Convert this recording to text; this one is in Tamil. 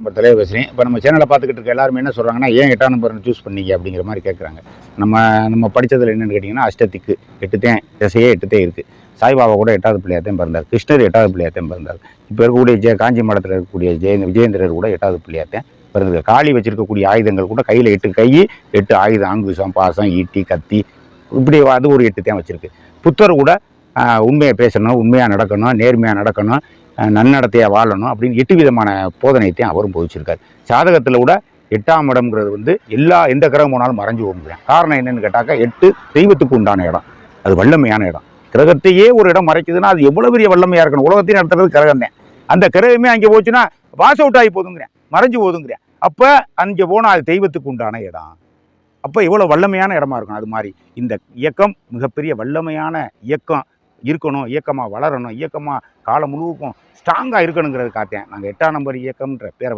நம்ம தலைவர் பேசுகிறேன் இப்போ நம்ம சேனலை பார்த்துக்கிட்டு இருக்க எல்லாருமே என்ன சொல்கிறாங்கன்னா ஏன் எட்டாம் நம்பர் சூஸ் பண்ணீங்க? அப்படிங்கிற மாதிரி கேட்குறாங்க நம்ம நம்ம படித்ததில் என்னென்னு கேட்டிங்கன்னா அஷ்டத்திக்கு எட்டுத்தேன் திசையே எட்டுத்தே இருக்குது சாய்பாபா கூட எட்டாவது பிள்ளையாத்தையும் பிறந்தார். கிருஷ்ணர் எட்டாவது பிள்ளையாத்தையும் பிறந்தார். இப்போ இருக்கக்கூடிய ஜெய காஞ்சி மடத்தில் இருக்கக்கூடிய ஜெய விஜயேந்திரர் கூட எட்டாவது பிள்ளையாத்தையும் பிறந்தது. காளி வச்சிருக்கக்கூடிய ஆயுதங்கள் கூட கையில் எட்டு கை எட்டு ஆயுதம் அங்குசம் பாசம் ஈட்டி கத்தி இப்படி அது ஒரு எட்டு தான் வச்சுருக்கு. புத்தர் கூட உண்மையை பேசணும் உண்மையாக நடக்கணும் நேர்மையாக நடக்கணும் நன்னடத்தையாக வாழணும் அப்படின்னு எட்டு விதமான போதனையத்தையும் அவரும் போதிச்சிருக்காரு. சாதகத்தில் கூட எட்டாம் இடம்ங்கிறது வந்து எல்லா எந்த கிரகம் போனாலும் மறைஞ்சு போகிறேன் காரணம் என்னென்னு கேட்டாக்கா எட்டு தெய்வத்துக்கு உண்டான இடம். அது வல்லமையான இடம். கிரகத்தையே ஒரு இடம் மறைக்குதுன்னா அது எவ்வளோ பெரிய வல்லமையாக இருக்கணும்? உலகத்தையும் நடத்துறது கிரகம் தான் அந்த கிரகமே அங்கே போச்சுன்னா வாஸ் அவுட் ஆகி போதுங்கிறேன் மறைஞ்சு போதுங்கிறேன் அப்போ அங்கே போனால் அது தெய்வத்துக்கு உண்டான இடம். அப்போ இவ்வளோ வல்லமையான இடமா இருக்கும் அது மாதிரி இந்த இயக்கம் மிகப்பெரிய வல்லமையான இயக்கம். இருக்கணும் இயக்கமாக வளரணும் இயக்கமாக காலம் முழுவதும் ஸ்ட்ராங்காக இருக்கணுங்கிறது காத்தேன் நாங்கள் எட்டாம் நம்பர் இயக்கம்ன்ற பேரை